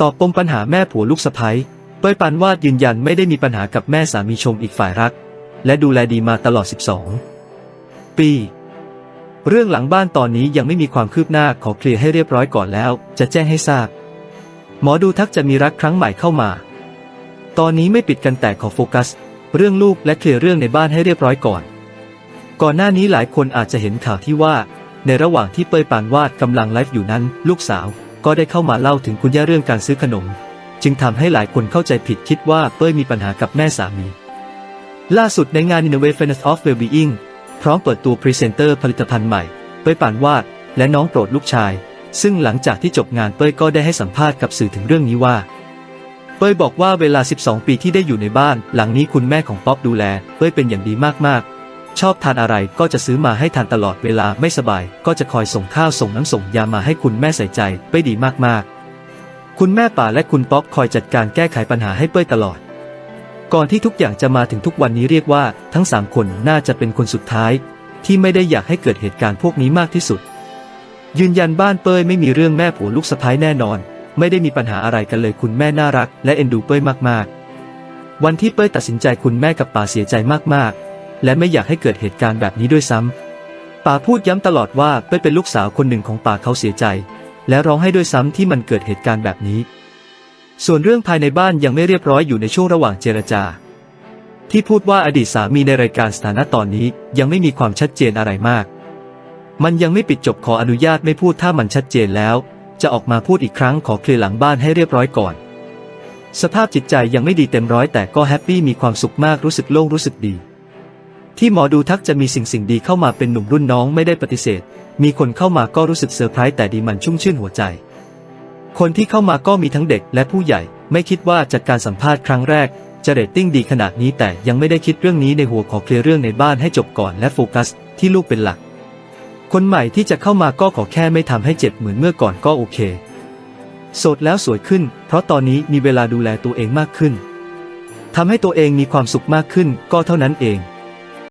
ตอบปมปัญหาแม่ผัวลูกสะใภ้เป้ยปานวาดยืนยันไม่ได้มีปัญหากับแม่สามีชมอีกฝ่ายรัก และดูแลดีมาตลอด 12 ปี เรื่องหลังบ้านตอนนี้ยังไม่มีความคืบหน้าขอเคลียร์ให้เรียบร้อยก่อนแล้ว จะแจ้งให้ทราบ หมอดูทักจะมีรักครั้งใหม่เข้ามา ตอนนี้ไม่ปิดกันแต่ขอโฟกัส เรื่องลูกและเคลียร์เรื่องในบ้านให้เรียบร้อยก่อน ก่อนหน้านี้หลายคนอาจจะเห็นข่าวที่ว่า ในระหว่างที่เปยปานวาดกำลังไลฟ์อยู่นั้น ลูกสาว ก็ได้เข้ามาเล่าถึงคุณย่าเรื่องการซื้อขนม จึงทำให้หลายคนเข้าใจผิดคิดว่าเป้ยมีปัญหากับแม่สามี ล่าสุดในงาน Innovators of Wellbeing พร้อมเปิดตัวพรีเซนเตอร์ผลิตภัณฑ์ใหม่ เป้ยปานวาด และน้องโปรดลูกชาย ซึ่งหลังจากที่จบงานเป้ยก็ได้ให้สัมภาษณ์กับสื่อถึงเรื่องนี้ว่า เป้ยบอกว่าเวลา 12 ปีที่ได้อยู่ในบ้าน หลังนี้คุณแม่ของป๊อปดูแล เป้ยเป็นอย่างดีมากๆ ชอบทานอะไรก็จะซื้อมาให้ทานตลอดเวลาไม่สบาย ก็จะคอยส่งข้าวส่งน้ำส่งยามาให้คุณแม่ใส่ใจเป้ยดีมากๆ คุณแม่ป่าและคุณป๊อปคอยจัดการแก้ไขปัญหาให้เป้ยตลอด ก่อนที่ทุกอย่างจะมาถึงทุกวันนี้เรียกว่า ทั้งสามคนน่าจะเป็นคนสุดท้าย ที่ไม่ได้อยากให้เกิดเหตุการณ์พวกนี้มากที่สุด ยืนยันบ้านเป้ยไม่มีเรื่องแม่ผัวลูกสะพ้ายแน่นอน ไม่ได้มีปัญหาอะไรกันเลยคุณแม่น่ารัก และเอ็นดูเป้ยมากๆ วันที่เป้ยตัดสินใจคุณแม่กับป่าเสียใจมากๆ และไม่อยากให้เกิดเหตุการณ์แบบนี้ด้วยซ้ำป่าพูดย้ำตลอดว่าเป้ยเป็นลูกสาวคนหนึ่งของป่าเขาเสียใจ และร้องให้ด้วยซ้ำที่มันเกิดเหตุการณ์แบบนี้ ส่วนเรื่องภายในบ้านยังไม่เรียบร้อยอยู่ในช่วงระหว่างเจรจา ที่พูดว่าอดีตสามีในรายการสถานะตอนนี้ยังไม่มีความชัดเจนอะไรมาก มันยังไม่ปิดจบขออนุญาตไม่พูดถ้ามันชัดเจนแล้ว จะออกมาพูดอีกครั้งขอเคลียร์หลังบ้านให้เรียบร้อยก่อนสภาพจิตใจยังไม่ดีเต็มร้อยแต่ก็แฮปปี้มีความสุขมากรู้สึกโล่งรู้สึกดี ที่หมอดูทักจะมีสิ่งสิ่งดีเข้ามาเป็นหนุ่มรุ่นน้องไม่ได้ปฏิเสธ มีคนเข้ามาก็รู้สึกเซอร์ไพรส์แต่ดีมันชุ่มชื่นหัวใจ คนที่เข้ามาก็มีทั้งเด็กและผู้ใหญ่ ไม่คิดว่าจากการสัมภาษณ์ครั้งแรกจะเรตติ้งดีขนาดนี้แต่ยังไม่ได้คิดเรื่องนี้ในหัวขอเคลียร์เรื่องในบ้านให้จบก่อนและโฟกัส ที่ลูกเป็นหลัก คนใหม่ที่จะเข้ามาก็ขอแค่ไม่ทำให้เจ็บเหมือนเมื่อก่อนก็โอเค โสดแล้วสวยขึ้น เพราะตอนนี้มีเวลาดูแลตัวเองมากขึ้นทำให้ตัวเองมีความสุขมากขึ้นก็เท่านั้นเอง